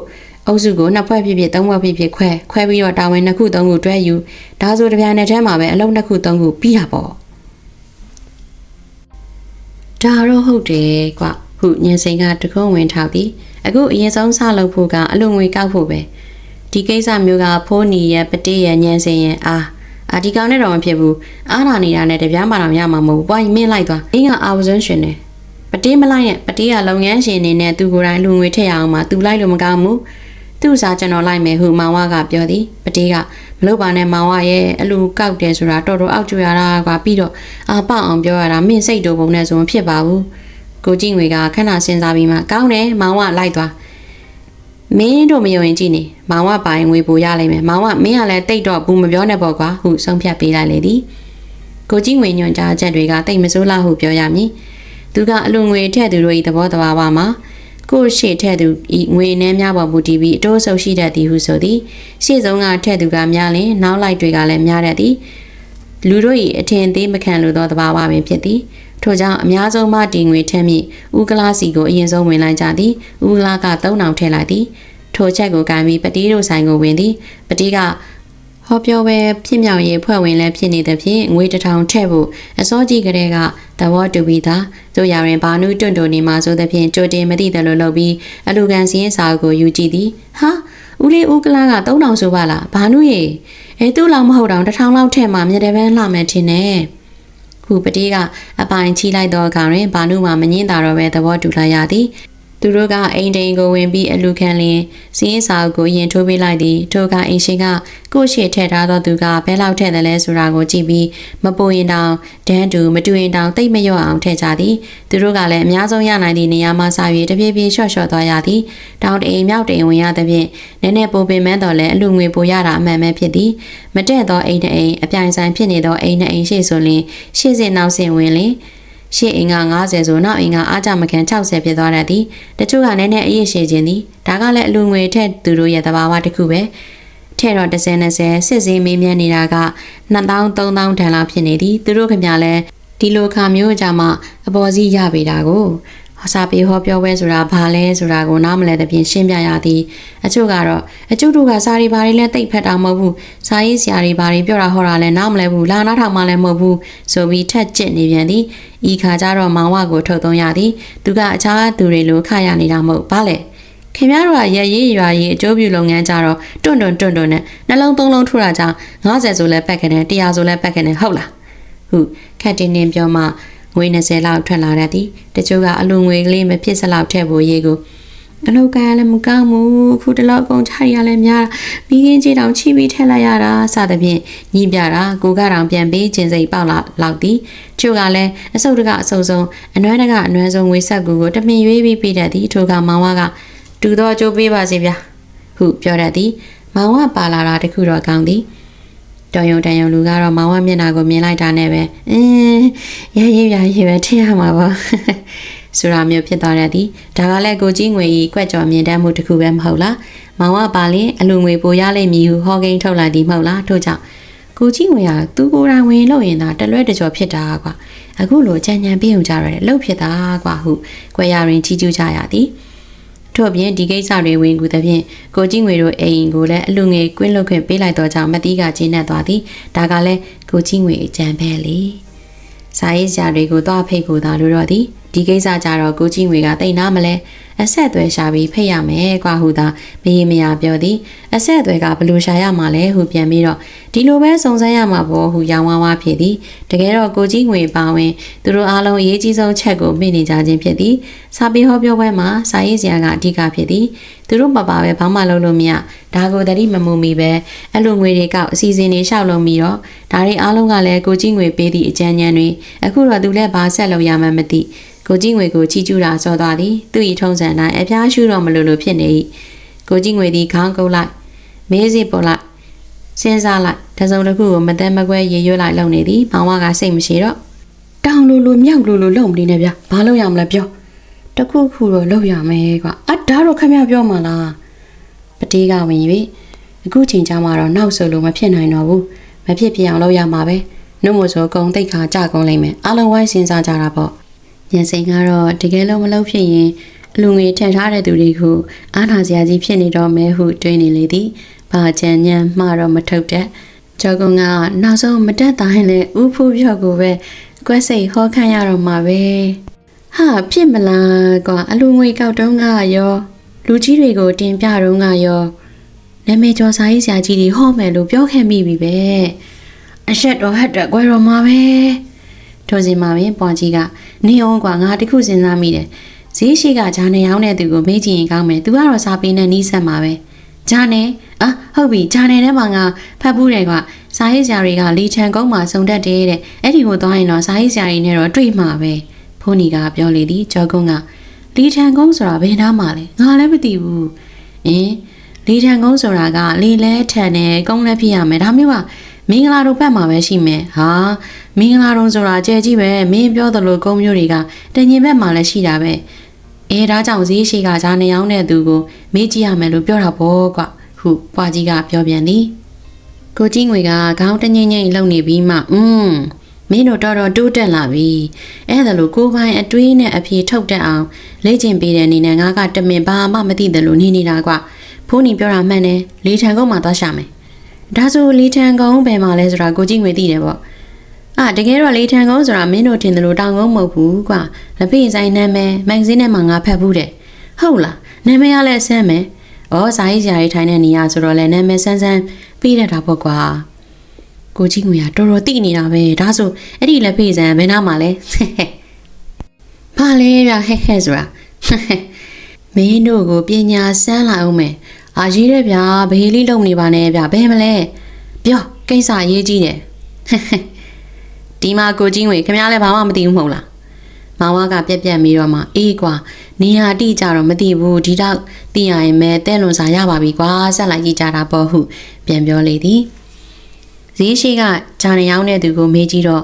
အုပ်စုကိုနှစ်ဖွဲ့ဖြစ်ဖြစ်သုံးဖွဲ့ဖြစ်ဖြစ်ခွဲခွဲပြီးတော့တာဝန်နှစ်ခုသုံးခုတွဲယူဒါဆိုတပြိုင်နက်တည်းမှာပဲအလုံးနှစ်ခုသုံးခုပြီးတာပေါ့ဒါတော့ဟုတ်တယ်ကွဟုညင်စိန်ကတကုံးဝင်ထောက်သည်အခုအရင်ဆုံးစလုပ်ဖို့ကအလုံငွေကောက်ဖို့ပဲဒီကိစ္စမျိုးကဖိုးနီရဲ့ပတိရဲ့ညင်စိန်ရဲ့အာ အာဒီကောင်နဲ့တော့မဖြစ်ဘူးအားနာနေတာနဲ့တပြားမှတော့ရမှာမဟုတ်ဘူးပွားရင်မင်းလိုက်သွားအင်းကအာဝဇွန်းရှင်တယ်ပတိမလိုက်နဲ့ပတိကလုပ်ငန်းရှင်အနေနဲ့သူကိုယ်တိုင်လူငွေထည့်ရအောင်မှသူလိုက်လို့မကောင်းဘူးသူ့စားကျွန်တော်လိုက်မယ်ဟုမောင်ဝကပြောသည်ပတေးကမလုပ်ပါနဲ့မောင်ဝရဲ့အလူကောက်တယ်ဆိုတာတော်တော်အောက်ကျွရတာကွာပြီးတော့အာပေါအောင်ပြောရတာမင်းစိတ်တူပုံနဲ့ဆိုမဖြစ်ပါဘူးကိုကြည့်ငွေကခဏစဉ်းစားပြီးမှကောင်းတယ်မောင်ဝလိုက်သွား မင်းတို့မယုံရင်ကြည့်နေမောင်ဝပိုင်ငွေပိုရလိမ့်မယ်မောင်ဝမင်းကလည်းတိတ်တော့ဘူးမပြောနဲ့ပေါ့ကွာဟုဆုံးဖြတ်ပေးလိုက်လေသည်ကိုကြည့်ငွေညွန်ကြားချက်တွေကတိတ်မစိုးလားဟုပြောရမည်သူကအလူငွေထည့်သူတို့၏သဘောတဘာဝမှာကိုရှေ့ထက်သူဤငွေနှဲများပေါ်မူတည်ပြီးအတိုးဆုပ်ရှိတတ်သည်ဟုဆိုသည်ရှေ့ဆုံးကထက်သူကများလင်နောက်လိုက်တွေကလည်းများတတ်သည်လူတို့၏အထင်သေးမခံလိုသောသဘာဝပင်ဖြစ်သည် ထို့ကြောင့်အများဆုံးမှတီငွေထက်မိဥကလာစီကိုအရင်ဆုံးဝင်လိုက်ကြသည်ဥကလာက3000ထည့်လိုက်သည်ထိုချက်ကိုကင်ပြီးပတိတို့ဆိုင်ကိုဝင်သည်ပတိကဟောပြောပဲဖြစ်မြောက်ရေးဖွဲ့ဝင်လည်းဖြစ်နေသဖြင့်ငွေတစ်ထောင်ထည့်ဖို့အစောကြီးကလေးကသဘောတူပြီးသားတို့ရရင်ဘာနုတွန့်တွန့်နေမှဆိုသဖြင့်ကြိုတင်မသိတယ်လို့လုပ်ပြီးအလူကန်စင်းစာအုပ်ကိုယူကြည့်သည်ဟာဦးလေးဦးကလာက3000ဆိုပါလားဘာနုရေအဲသူ့လောက်မဟုတ်တော့တစ်ထောင်လောက်ထည့်မှမြတ်တဲ့ပန်းလှမယ်ထင်တယ် ခုပတိကအပိုင်ချီလိုက်သောအခါတွင်ဘာနုမှမငင်းတာတော့ပဲသဘောတူလိုက်ရသည် သူတို့ကအိမ်တိန်ကိုဝင်ပြီးအလူခံလျင်စီးရင်စာအုပ်ကိုရင်ထိုးပေးလိုက်သည်ထိုကအိမ်ရှင်ကကိုယ့်ရှေ့ထည့်ထားသောသူကဘဲလောက်ထည့်တယ်လဲဆိုတာကိုကြည့်ပြီးမပူရင်တောင်ဒန်းတူမတူရင်တောင်တိတ်မလျော့အောင်ထည့်ကြသည်သူတို့ကလည်းအများဆုံးရနိုင်သည့်နေရာမှာစာရွေတပြေးပြေးလျှော့လျှော့သွားရသည်တောင်တအိမ်မြောက်တအိမ်ဝင်ရသဖြင့်နည်းနည်းပိုပင်မန်းတော်လဲအလူငွေပိုရတာအမှန်ပဲဖြစ်သည်မတက်သောအိမ်တစ်အိမ်အပြိုင်ဆိုင်ဖြစ်နေသောအိမ်နှစ်အိမ်ရှေ့ဆိုရင်ရှေ့စင်နောက်စင်ဝင်လင် ရှေ့အိမ်က90ဆိုနောက်အိမ်ကအားကြမခံ60ဖြစ်သွားတတ်သည်တချို့ကလည်းနဲ့အရေးရှိခြင်းသည်ဒါကလည်းအလူငွေထက်သူတို့ရဲ့သဘာဝတစ်ခုပဲထဲ့တော့30 20စစ်စင်းမေးမြန်းနေတာက2000 3000ထန်လောက်ဖြစ်နေသည်သူတို့ခင်ဗျာလဲဒီလိုခါမျိုးကြမှာအပေါ်စီးရပေတာကို ဟောစာပေဟောပြောပွဲဆိုတာဘာလဲဆိုတာကိုနားမလဲတဲ့ပြင်ရှင်းပြရသည်အချို့ကတော့အချို့တို့ကစာရီဘာတွေလဲတိတ်ဖက်တာမဟုတ်ဘူးစာရေးဆရာတွေဘာတွေပြောတာဟောတာလဲနားမလဲဘူးလာနားထောင်မှလည်းမဟုတ်ဘူးဆိုပြီးထက်ကျစ်နေပြန်သည်ဤခါကျတော့မောင်ဝကိုထုတ်သုံးရသည်သူကအခြားသူတွေလိုခရနေတာမဟုတ်ဘာလဲခင်ဗျားတို့ကရရေးရွာရေးအကျိုးပြုလုပ်ငန်းကြတော့တွန့်တွန့်တွန့်တွန့်နဲ့နှလုံးသုံးလုံးထူတာကြောင့်90ဆိုလဲပက်ခနဲ့100ဆိုလဲပက်ခနဲ့ဟုတ်လားဟုခက်တင်းတင်းပြောမှ ငွေ20လောက်ထွက်လာတတ်သည်တချို့ကအလူငွေကလေးမဖြစ်စလောက်ထည့်ဖို့ရေးကိုအလောက်ကလည်းမကောင်းဘူးအခုတလောက်ကုန်ချရလည်းများပြီးကင်းကြီးတောင်ချိပြီးထည့်လိုက်ရတာစသဖြင့်ညီးပြတာကိုကတောင်ပြန်ပေးခြင်းစိတ်ပေါက်လာလောက်သည်ချို့ကလည်းအဆုတ်တကအဆုတ်ဆုံးအနွမ်းတကအနွမ်းဆုံးငွေဆက်ကူကိုတမင်ရွေးပြီးပေးတတ်သည်ထိုကမောင်ဝကတူတော့ကြိုးပေးပါစေဗျာဟုပြောတတ်သည်မောင်ဝပါလာတာတခုတော့ကောင်းသည် တော်ယုံတန်ယုံလူကတော့မောင်ဝမျက်နှာကိုမြင်လိုက်တာနဲ့ပဲအင်းရရေးရရေးပဲထင်ရမှာပါဆိုတာမျိုးဖြစ်သွားတတ်သည်ဒါကလည်းကိုကြီးငွေကြီးကွက်ကြော်မြင်တတ်မှုတစ်ခုပဲမဟုတ်လားမောင်ဝပါလင်အလူငွေပိုရလိမ့်မည်ဟုဟောကိန်းထုတ်လိုက်သည်မဟုတ်လားထို့ကြောင့်ကိုကြီးငွေကသူကိုယ်တိုင်ဝင်လို့ရင်သာတလွဲတကြော်ဖြစ်တာကွာအခုလိုကြံကြံပြေးုံကြရတယ်လှုပ်ဖြစ်တာကွာဟုကွယ်ရရင်ချီးကျူးကြရသည် ထို့ပြင်ဒီကိစ္စတွေဝင်ကူသဖြင့်ကိုကြီးငွေတို့အိမ်ကိုလည်းအလူငွေကွင်းလွတ်ခွင့်ပေးလိုက်တော့ကြောင့်မတိကကျင်းနေသွားသည်ဒါကလည်းကိုကြီးငွေအကြံပဲလေစာရေးဆရာတွေကိုသွားဖိတ်ဖို့သာလိုတော့သည်ဒီကိစ္စကြတော့ကိုကြီးငွေကတိတ်နာမလဲ အဆက်အသွယ်ရှာပြီးဖိတ်ရမယ်ကွာဟုသာမရေမရပြောသည်အဆက်အသွယ်ကဘလို့ရှာရမှာလဲဟုပြန်ပြီးတော့ဒီလိုပဲစုံစမ်းရမှာပေါ့ဟုရောင်ဝါးဝါဖြစ်သည်တကယ်တော့ကိုကြီးငွေပါဝင်သူတို့အားလုံးအရေးကြီးဆုံးချက်ကိုမေ့နေကြခြင်းဖြစ်သည်စာပေဟောပြောပွဲမှာစာရေးဆရာကအဓိကဖြစ်သည်သူတို့မပါပဲဘာမှလုပ်လို့မရဒါကိုတတိမမူမီပဲအဲ့လိုငွေတွေကောက်အစီအစဉ်တွေရှောက်လို့ပြီးတော့ဒါတွေအားလုံးကလည်းကိုကြီးငွေပေးသည့်အကြံဉာဏ်တွေအခုတော့သူလည်းဘာဆက်လုပ်ရမှန်းမသိ ကိုကြီးငွေကိုချီကျူးတာစောသွားသည်သူ့ဤထုံးစံတိုင်းအပြားရှုတော့မလို့လို့ဖြစ်နေ၏ကိုကြီးငွေသည်ခေါင်းကုပ်လိုက်မေးစီပေါ်လိုက်စဉ်းစားလိုက်တစုံတစ်ခုကိုမတန်မကွဲရေရွတ်လိုက်လုံနေသည်မောင်ဝကစိတ်မရှိတော့တောင်လိုလိုမြောက်လိုလိုလုံမနေနဲ့ဗျဘာလို့ရမလဲပြောတခုခုတော့လုံရမယ်ကွာအဒါတော့ခမရပြောမှလားပတိကဝင်၍အခုချိန်ကြမှာတော့နောက်ဆိုလို့မဖြစ်နိုင်တော့ဘူးမဖြစ်ဖြစ်အောင်လုပ်ရမှာပဲနှုတ်မို့ဆိုကုံတိတ်ခါကြကုန်လိမ့်မယ်အလုံးဝိုင်းစဉ်းစားကြတာပေါ့ ညင်စိန်ကတော့တကယ်လို့မလုပ်ဖြစ်ရင်လူငွေထည့်ထားတဲ့သူတွေကိုအားနာစရာကြီးဖြစ်နေတော့မဲဟုတွေးနေလေသည်ဘာကြံညံမှားတော့မထုတ်တဲ့ကျော်ကုန်းကနောက်ဆုံးမတက်တိုင်းလဲဥဖူးပြော့ကိုပဲကွက်စိတ်ဟောခန့်ရတော့မှာပဲဟာဖြစ်မလားကွာအလူငွေကောက်တုံးကရောလူကြီးတွေကိုတင်ပြတော့ကရောနာမည်ကျော်စာရေးဆရာကြီးတွေဟောမယ်လို့ပြောခဲ့မိပြီပဲအဆက်တော့ဟတ်တော့ကွယ်တော်မှာပဲ ထိုစဉ်မှာပင်ပွန်ကြီးကနေအောင်ကွာငါတခုစဉ်းစားမိတယ်ဈေးရှိကဂျာနေအောင်တဲ့သူကိုမေးကြည့်ရင်ကောင်းမယ်သူကတော့စာပေနဲ့နီးစပ်မှာပဲဂျာနေအာဟုတ်ပြီဂျာနေထဲမှာငါဖတ်ဘူးတယ်ကွာစာရေးဆရာတွေကလီချန်ကုန်းမှာစုံတက်တယ်တဲ့အဲ့ဒီကိုသွားရင်တော့စာရေးဆရာတွေနဲ့တော့တွေ့မှာပဲဖုန်းကြီးကပြောလေသည်ကျော်ကုန်းကလီချန်ကုန်းဆိုတာဘယ်နားမှာလဲငါလည်းမသိဘူးအင်းလီထန်ကုန်းဆိုတာကလေလဲထန်တယ်ကုန်းလည်းဖြစ်ရမယ်ဒါမျိုးက မင်္ဂလာတို့ဘက်မှာပဲရှိမယ်ဟာမင်္ဂလာတို့ဆိုတာကြဲကြီးပဲမင်းပြောသလိုကုန်းမျိုးတွေကတညင်ဘက်မှာလည်းရှိတာပဲအဲဒါကြောင့်ဈေးရှိကဈာနေအောင်တဲ့သူကိုမေးကြည့်ရမယ်လို့ပြောတာပေါ့ကွဟုပွားကြီးကပြောပြန်သည်ကိုကြီးငွေကခေါင်းတငိမ့်ငိမ့်လုံနေပြီးမှอืมမင်းတို့တော်တော်တိုးတက်လာပြီအဲ့ဒါလို့ကိုယ်ပိုင်အတွေးနဲ့အဖြေထုတ်တတ်အောင်လေ့ကျင့်ပေးတဲ့အနေနဲ့ငါကတမင်ဘာမှမသိတယ်လို့နေနေတာကွဖိုးနီပြောတာမှန်တယ်လေထံကုန်းမှာသွားရှာမယ် ဒါဆိုလေထံကုန်းဘယ်မှာလဲဆိုတာကိုကြီးငွေသိတယ်ပေါ့အာတကယ်တော့လေထံကုန်းဆိုတာမင်းတို့ထင်တယ်လို့တောင်ကုန်းမဟုတ်ဘူးကွာလက်ဖေးဆိုင်နာမည်မဂ္ဂဇင်းထဲမှာငါဖတ်ဘူးတဲ့ဟုတ်လားနာမည်ကလည်းဆန်းမယ်ဩဇာကြီးဇာကြီးထိုင်တဲ့နေရာဆိုတော့လည်းနာမည်ဆန်းဆန်းပြီးတတ်တာပေါ့ကွာကိုကြီးငွေကတော်တော်သိနေတာပဲဒါဆိုအဲ့ဒီလက်ဖေးဆိုင်ဘယ်နာမှာလဲဘာလဲဗျဟဲ့ဟဲ့ဆိုတာမင်းတို့ကိုပညာစမ်းလာအောင်မယ် အာရေးတဲ့ဗျာဘေးလေးလုံနေပါနဲ့ဗျဘယ်မလဲပြောကိစ္စရေးကြီးတယ်ဒီမှာကိုကြီးငွေခင်ဗျားလည်းဘာမှမသိဘူးမဟုတ်လားမောင်ဝါကပြက်ပြက်ပြီးတော့မှအေးကွာနေရာတိကြတော့မသိဘူးဒီတော့သိရရင်မဲတဲ့လွန်စာရပါပြီကွာဆက်လိုက်ကြည့်ကြတာပေါ့ဟုပြန်ပြောလေသည်ဈေးရှိကဂျာနေရောက်တဲ့သူကိုမေးကြည့်တော့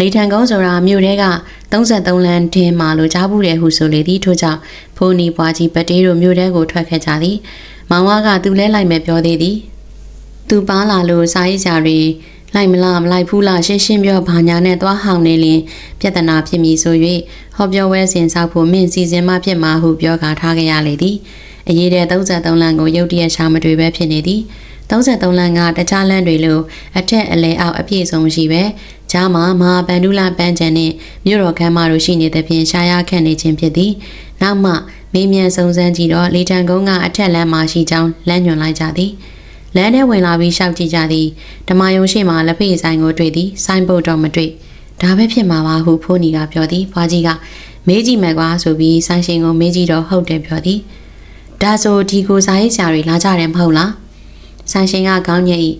လေထံကုန်းဆိုတာမြို့ထဲက33လမ်းတင်းမှာလို့ကြားဘူးတယ်ဟုဆိုလေသည်ထို့ကြောင့်ဖိုးနီပွားကြီးပတေးတို့မြို့ထဲကိုထွက်ခဲ့ကြသည် မောင်ဝါကသူလဲလိုက်မဲ့ပြောသေးသည်သူပါလာလို့စာရေးကြတွေလိုက်မလားမလိုက်ဘူးလားရှင်းရှင်းပြောဘာညာနဲ့သွားဟောင်းနေလင်ပြဿနာဖြစ်မည်ဆို၍ဟောပြောဝဲစဉ်ဆောက်ဖို့မင်းစီစဉ်မှဖြစ်မှာဟုပြောကာထားခဲ့ရလေသည်အရေးတဲ့33လမ်းကိုရုတ်တရက်ရှာမတွေ့ပဲဖြစ်နေသည်33လမ်းကတခြားလမ်းတွေလိုအထက်အလဲအောက်အပြည့်စုံမရှိပဲဂျားမှာမဟာဗန္ဓုလပန်းချန်နှင့်မြို့တော်ခမ်းမတို့ရှိနေတဲ့ဖြင့်ရှားရခန့်နေခြင်းဖြစ်သည် နောက်မှမေးမြန်းစုံစမ်းကြည့်တော့လေတံကုန်းကအထက်လမ်းမှာရှိကြောင်းလမ်းညွှန်လိုက်ကြသည်လမ်းထဲဝင်လာပြီးရှောက်ကြည့်ကြသည်ဓမ္မယုံရှိမှလက်ဖေးဆိုင်ကိုတွေ့သည်ဆိုင်းဘုတ်တော့မတွေ့ဒါပဲဖြစ်မှာပါဟုဖိုးနီကပြောသည်ဖွာကြီးကမေးကြည့်မယ်ကွာဆိုပြီးဆိုင်ရှင်ကိုမေးကြည့်တော့ဟုတ်တယ်ပြောသည်ဒါဆိုဒီကိုစာရေးဆရာတွေလာကြတယ်မဟုတ်လားဆိုင်ရှင်ကခေါင်းညက်ဤ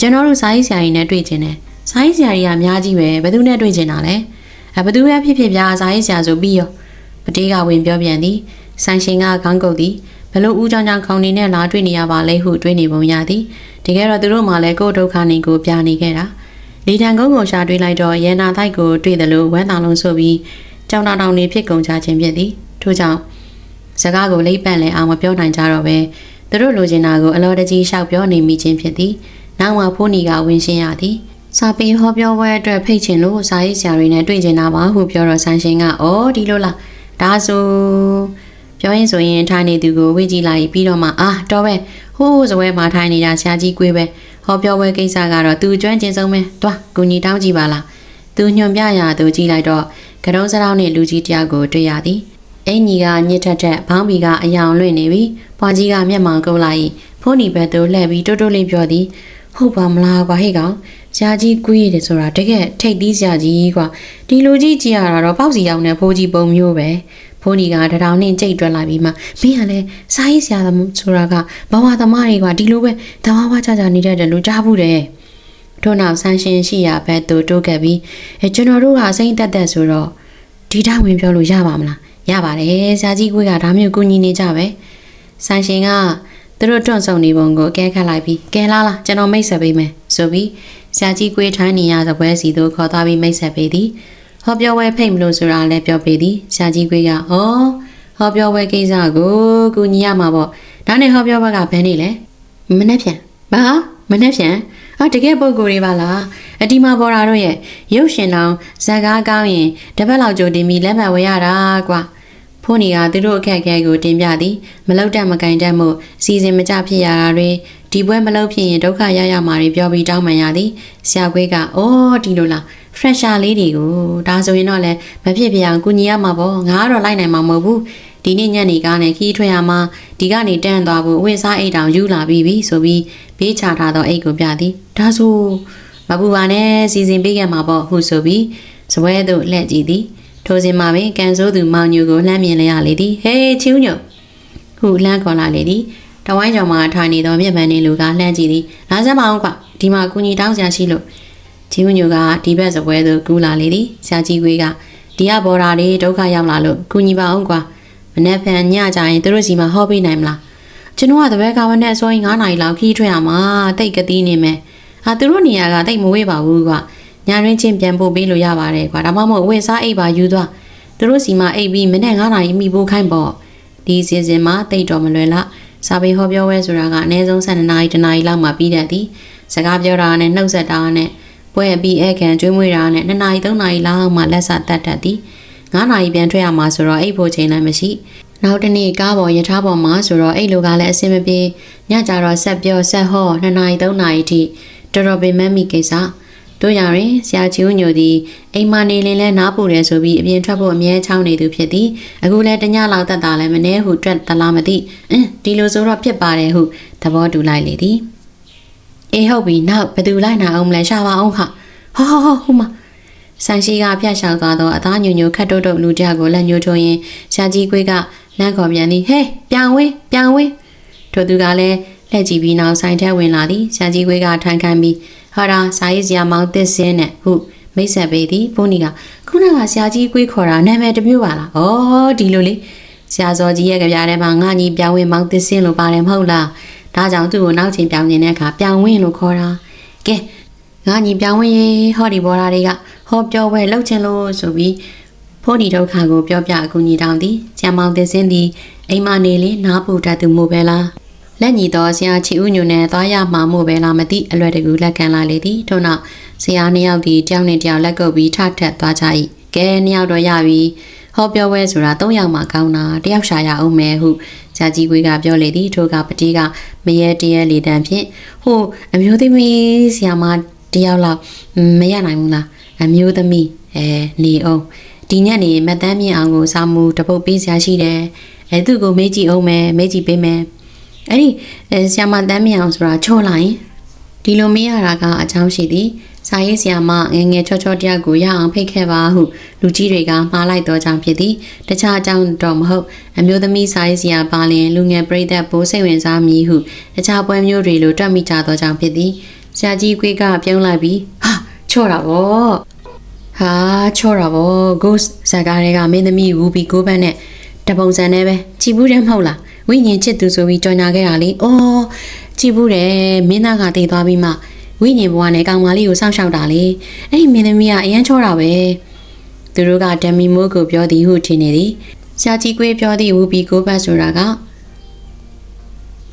ကျွန်တော်တို့စာရေးဆရာကြီးနဲ့တွေ့ကျင်တယ်စာရေးဆရာကြီးကအများကြီးပဲဘယ်သူနဲ့တွေ့ကျင်တာလဲအဲဘယ်သူပဲဖြစ်ဖြစ်ပြစာရေးဆရာဆိုပြီးရော ပတေးကဝင်ပြောပြန်သည်ဆိုင်ရှင်ကခေါင်းကုပ်သည်ဘလို့ဦးချောင်းချောင်းခေါင်းနေနဲ့လာတွေ့နေရပါလဲဟုတွေးနေပုံရသည်တကယ်တော့သူတို့မှလည်းကိုယ်ဒုက္ခနေကိုပြနေခဲ့တာလေတံကုန်းကိုရှာတွေ့လိုက်တော့ရန်နာတိုက်ကိုတွေ့တယ်လို့ဝမ်းတောင်လုံးဆိုပြီးကြောင်တောင်တောင်နေဖြစ်ကုန်ကြခြင်းဖြစ်သည်ထို့ကြောင့်စကားကိုလိမ့်ပန့်လဲအောင်မပြောနိုင်ကြတော့ပဲသူတို့လိုချင်တာကိုအလောတကြီးရှောက်ပြောနေမိခြင်းဖြစ်သည်နောက်မှဖိုးနီကဝင်ရှင်းရသည်စာပေဟောပြောပွဲအတွက်ဖိတ်ချင်လို့စာရေးဆရာတွေနဲ့တွေ့ချင်တာပါဟုပြောတော့ဆန်းရှင်ကဩဒီလိုလား ဒါဆိုပြောရင်ဆိုရင်ထိုင်နေသူကိုဝေ့ကြည့်လိုက်ပြီးတော့မှအာတော့ပဲဟိုးစပွဲမှာထိုင်နေတာဆရာကြီးကွေးပဲဟောပြောပွဲကိစ္စကတော့သူကျွမ်းကျင်ဆုံးပဲတွားကူညီတောင်းကြည့်ပါလားသူညွန်ပြရာသူကြည့်လိုက်တော့ကတုံးစရောင်းနဲ့လူကြီးတယောက်ကိုတွေ့ရသည်အင်ကြီးကညစ်ထက်ထက်ဘောင်းဘီကအယောင်လွင့်နေပြီပွားကြီးကမျက်မှောင်ကုပ်လိုက်ဖုန်းဒီဘက်သို့လှည့်ပြီးတိုးတိုးလေးပြောသည်ဟုတ်ပါမလားကွာဟဲ့ကောင်ဆ ရာကြီးကွေးရတယ်ဆိုတာတကယ်ထိတ်သီးဆရာကြီးကွာဒီလိုကြီးကြည့်ရတာတော့ပေါက်စီရောက်နေဖိုးကြီးပုံမျိုးပဲဖိုးနီကတထောင်နဲ့ကြိတ်တွက်လိုက်ပြီးမှမင်းကလည်းစားရေးဆရာဆိုတာကဘဝသမားတွေကဒီလိုပဲတဝါဝါချာချာနေတတ်တယ်လို့ကြားဘူးတယ်ထို့နောက်ဆန်းရှင်ရှိရာဘက်သို့တိုးခဲ့ပြီးအဲကျွန်တော်တို့ကအစိမ့်တက်တက်ဆိုတော့ဒီတောင်ဝင်ပြောလို့ရပါမလားရပါတယ်ဆရာကြီးကွေးကဒါမျိုးကူညီနေကြပဲဆန်းရှင်ကသူတို့တွန့်ဆုံနေပုံကိုအကဲခတ်လိုက်ပြီးကဲလားလားကျွန်တော်မိတ်ဆက်ပေးမယ်ဆိုပြီး ဆရာကြီးကွေးထိုင်းနေရသပွဲစီသို့ခေါ်သွားပြီးမိတ်ဆက်ပေးသည်ဟောပြောဝဲဖိတ်မလို့ဆိုတာလည်းပြောပေးသည်ဆရာကြီးကွေးကဩဟောပြောဝဲကိစ္စကိုကူညီရမှာပေါ့ဒါနဲ့ဟောပြောဘက်ကဘယ်နေလဲမနှက်ဖြန်ဘာမနှက်ဖြန်အော်တကယ်ပုံကိုယ်တွေပါလားအဒီမာဘော်ရာတို့ရဲ့ရုပ်ရှင်လောင်ဇက်ကားကောင်းရင်တပတ်လောက်ကြိုတင်ပြီးလက်မှတ်ဝယ်ရတာကွာဖဖိုးနီကသူတို့အခက်အခဲကိုတင်ပြသည်မလောက်တတ်မကင်တတ်မှုအစီအစဉ်မကျဖြစ်ရတာတွေ ဒီပွဲမလောက်ဖြစ်ရင်ဒုက္ခရရမှာတွေပြောပြီးတောင်းပန်ရသည်ဆရာခွေးကအိုးဒီလိုလား fresher လေးတွေကိုဒါဆိုရင်တော့လည်းမဖြစ်ပြအောင်ကုညီရမှာပေါ့ငါကတော့လိုက်နိုင်မှာမဟုတ်ဘူးဒီနေ့ညနေကားနဲ့ခီးထွက်ရမှာဒီကနေတန်းသွားဖို့အဝိစားအိတ်တောင်ယူလာပြီးပြီဆိုပြီးဘေးချထားသောအိတ်ကိုပြသည်ဒါဆိုမပူပါနဲ့စီစဉ်ပေးခဲ့မှာပေါ့ဟုဆိုပြီးဇပွဲသို့လှည့်ကြည့်သည်ထိုစဉ်မှာပင်ကန်ဆိုးသူမောင်ညိုကိုလှမ်းမြင်လျက်လေသည်ဟေးချီဦးညိုဟုလှမ်းခေါ်လာလေသည် တဝိုင်းကျော်မှာထိုင်နေသောမြက်ပန်းနေလူကလှမ်းကြည့်သည်လာစမ်းမအောင်ကွဒီမှာကူညီတောင်းစရာရှိလို့ချီဝညိုကဒီဘက်စပွဲသို့ကူးလာလေသည်ဆရာကြီးခွေးကဒီကဘော်ဒါတွေဒုက္ခရောက်လာလို့ကူညီပါအောင်ကွာမနေ့ဖန်ညကြရင်သူတို့စီမှာဟောပေးနိုင်မလားကျွန်တော်ကတပည့်ကဝနဲ့အစောကြီး9နာရီလောက်ခီးထွက်ရမှာတိတ်ကတိနေမယ်ဟာသူတို့နေရာကတိတ်မဝေးပါဘူးကွာညာရင်းချင်းပြန်ပို့ပေးလို့ရပါတယ်ကွာဒါမှမဟုတ်အဝတ်စားအိတ်ပါယူသွားသူတို့စီမှာအိတ်ပြီးမနေ့9နာရီမိဖို့ခိုင်းပေါ့ဒီစီစဉ်မှာတိတ်တော်မလွယ်လား စာပေဟောပြောဝဲဆိုတာကအနည်းဆုံး12နာရီတနာရီလောက်မှပြီးတတ်သည်စကားပြောတာနဲ့နှုတ်ဆက်တာနဲ့ပွဲပြီးဧကန်ကျွေးမွေးတာနဲ့2နာရီ3နာရီလောက်မှလက်စတတ်တတ်သည်9နာရီပြန်ထွက်ရမှာဆိုတော့အိတ်ဖို့ချိန်လည်းမရှိနောက်တနေ့ကားပေါ်ရထားပေါ်မှာဆိုတော့အိတ်လိုကလည်းအဆင်မပြေညကြတော့ဆက်ပြောဆက်ဟော2နာရီ3နာရီထိတော်တော်ပင်မမိကိစ္စ တို့ရရင်ဆရာချီဦးညိုသည်အိမ်မနေလင်းလဲနားပူတယ်ဆိုပြီးအပြင်ထွက်ဖို့အမြဲချောင်းနေသူဖြစ်သည်အခုလဲတညလောက်တက်တာလည်းမနှဲဟုတွက်တလားမသိအင်းဒီလိုဆိုတော့ဖြစ်ပါတယ်ဟုသဘောတူလိုက်လေသည်အေးဟုတ်ပြီနောက်ဘယ်သူလိုက်နိုင်အောင်မလဲရှာပါအောင်ခဟာဟာဟာဟိုမှာဆန်ရှိကဖျက်ရှောက်သွားတော့အသားညိုညိုခတ်တုတ်တုတ်လူတယောက်ကိုလက်ညှိုးထိုးရင်ရှာကြီးခွေးကလန့်ခေါ်ပြန်သည်ဟေးပြောင်းဝင်းပြောင်းဝင်းထိုသူကလည်း လက်ကြည့်ပြီးနောက်ဆိုင်ထဲဝင်လာသည်ရှာကြီးခွေးကထိုင်ခံပြီးဟာရာစာရေးစရာမောင်းသစ်စင်းနဲ့ဟုမိတ်ဆက်ပေးသည်ဘုန်းကြီးကခုနကဆရာကြီးခွေးခေါ်တာနာမည်တစ်မျိုးပါလားဩဒီလိုလေဆရာစောကြီးရဲ့ကြပြထဲမှာငါညီပြောင်းဝင်းမောင်းသစ်စင်းလို့ပါတယ်မဟုတ်လားဒါကြောင့်သူ့ကိုနောက်ချင်းပြောင်းနေတဲ့အခါပြောင်းဝင်းလို့ခေါ်တာကဲငါညီပြောင်းဝင်းရေဟောဒီဘော်ဒါတွေကဟောပြောဝဲလှုပ်ချင်လို့ဆိုပြီးဖိုးဒီဒုက္ခကိုပြောပြအကူညီတောင်းသည်ကျမ်းမောင်သင်စင်းသည်အိမ်မနေလေနားပူတတ်သူမို့ပဲလား လက်ညီတော်ဆရာချီဦးညွန်နဲ့သွားရမှာမို့ပဲလားမသိအလွယ်တကူလက်ခံလာလေသည်ထို့နောက်ဆရာနှစ်ယောက်ဒီတယောက်နဲ့တယောက်လက်ကုပ်ပြီးထထက်သွားကြ၏ကဲနှစ်ယောက်တော့ရပြီဟောပြောဝဲဆိုတာ၃ယောက်မှကောင်းတာတယောက်ရှာရအောင်မယ်ဟုဇာကြီးခွေးကပြောလေသည်ထိုကပတိကမရဲတရဲလေတန်းဖြင့်ဟိုအမျိုးသမီးဆရာမတယောက်လောက်မရနိုင်ဘူးလားအမျိုးသမီးအဲနေအောင်ဒီညနေမတန်းမြင့်အောင်ကိုစာမှုတပုတ်ပေးစရာရှိတယ်အဲသူ့ကိုမေးကြည့်အောင်မယ်မေးကြည့်ပေးမယ် အဲ့ဒီဆရာမတန်းမြင့်အောင်ဆိုတာချော့လိုက်ဒီလိုမေးရတာကအကြောင်းရှိသည်စာရေးဆရာမငယ်ငယ်ချောချောတယောက်ကိုရအောင်ဖိတ်ခဲ့ပါဟုလူကြီးတွေကမှားလိုက်တော့ကြောင့်ဖြစ်သည်တခြားအကြောင်းတော့မဟုတ်အမျိုးသမီးစာရေးဆရာပါလင်လူငယ်ပြိသက်ဘိုးစိတ်ဝင်စားမည်ဟုတခြားပွဲမျိုးတွေလိုတွက်မိကြတော့ကြောင့်ဖြစ်သည်ဆရာကြီးကွေးကပြုံးလိုက်ပြီးဟာချော့တာဗောဟာချော့တာဗော ghost ဇာကားတွေကမင်းသမီးဝူပြီးကိုဘတ်နဲ့တပုံစံနဲ့ပဲကြည်ဘူးတယ်မဟုတ်လား ဝိညာဉ်ချစ်သူဆိုပြီးကြော်ညာခဲ့တာလေအော်ကြည်ဘူးတယ်မင်းသားကတည်သွားပြီးမှဝိညာဉ်ဘဝနဲ့ကောင်မလေးကိုစောင့်ရှောက်တာလေအဲ့ဒီမင်းသမီးကအရန်ချောတာပဲသူတို့ကဒမ်မီမိုးကိုပြောသည်ဟုထင်နေသည်ဆရာကြီးကွေးပြောသည့်ဝူပီကိုဘတ်ဆိုတာက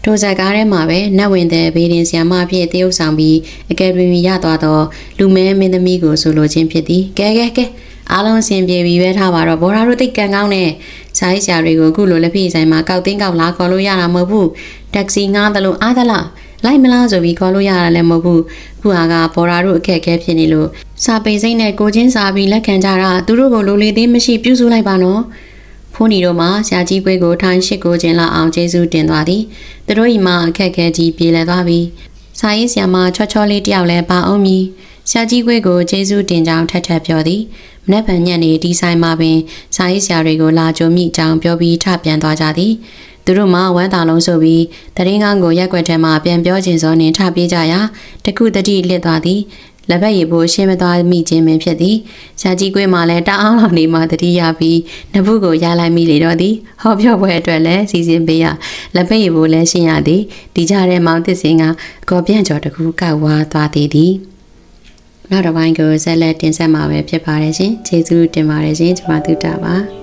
ထိုဇက်ကားထဲမှာပဲနတ်ဝင်တဲ့ဘေးရင်ဆီယမအဖြစ်တရုပ်ဆောင်ပြီးအကယ်ဒမီရသွားသောလူမဲမင်းသမီးကိုဆိုလိုခြင်းဖြစ်သည်ကဲကဲကဲ အားလုံးအဆင်ပြေပြီးပဲထားပါတော့ဘော်ရာတို့တိတ်ကန်ကောင်းနဲ့စာရေးဆရာတွေကိုအခုလိုလက်ဖိဆိုင်မှာကောက်တင်းကောက်လာခေါ်လို့ရတာမဟုတ်ဘူးတက္ကစီငားတယ်လို့အားသလားလိုက်မလားဆိုပြီးခေါ်လို့ရတာလည်းမဟုတ်ဘူးခုဟာကဘော်ရာတို့အခက်အခဲဖြစ်နေလို့စာပေစိမ့်နဲ့ကိုချင်းစာပြီးလက်ခံကြတာသူတို့ကိုလိုလေသေးမရှိပြုစုလိုက်ပါနော်ဖိုးနီတို့မှာဆရာကြီးကွေးကိုထိုင်းရှိကိုချင်းလာအောင်ကျေးဇူးတင်သွားသည်သူတို့ဤမှာအခက်အခဲကြီးပြေလည်သွားပြီစာရေးဆရာမချောချောလေးတယောက်လည်းပါအောင်မီ ဆရာကြီးကွေးကိုကျေးဇူးတင်ကြောင်းထပ်ထပ်ပြောသည်မနေ့ဗန်ညက်နေဒီဆိုင်မှာပင်စာရေးဆရာတွေကိုလာကြုံမိကြောင်းပြောပြီးထပြန်သွားကြသည်သူတို့မှဝမ်းသာလုံးဆိုပြီးတရင်ကောင်းကိုရက်ွက်ထဲမှပြန်ပြောခြင်းစောနှင်ထပြေးကြရာတခုတတိလစ်သွားသည်လက်ဘက်ရည်ဖို့ရှင်းမသွားမိခြင်းပင်ဖြစ်သည်။ရှာကြီးကွေးမှလည်းတအားလောက်နေမှတတိယပြီးနဖုကိုရလိုက်မိလေတော့သည်။ဟောပြောပွဲအတွက်လည်းစီစဉ်ပေးရလက်ဘက်ရည်ဖို့လည်းရှင်းရသည်။ဒီကြားထဲမောင်သစ်စင်ကကော်ပြန့်ကျော်တကူကောက်ဝါသွားသေးသည်။ နောက်တစ်ပိုင်းကိုဆက်လက်တင်ဆက်မှာပဲဖြစ်ပါတယ်ရှင်။ကျေးဇူးတင်ပါတယ်ရှင်။ကျွန်မသုတပါ။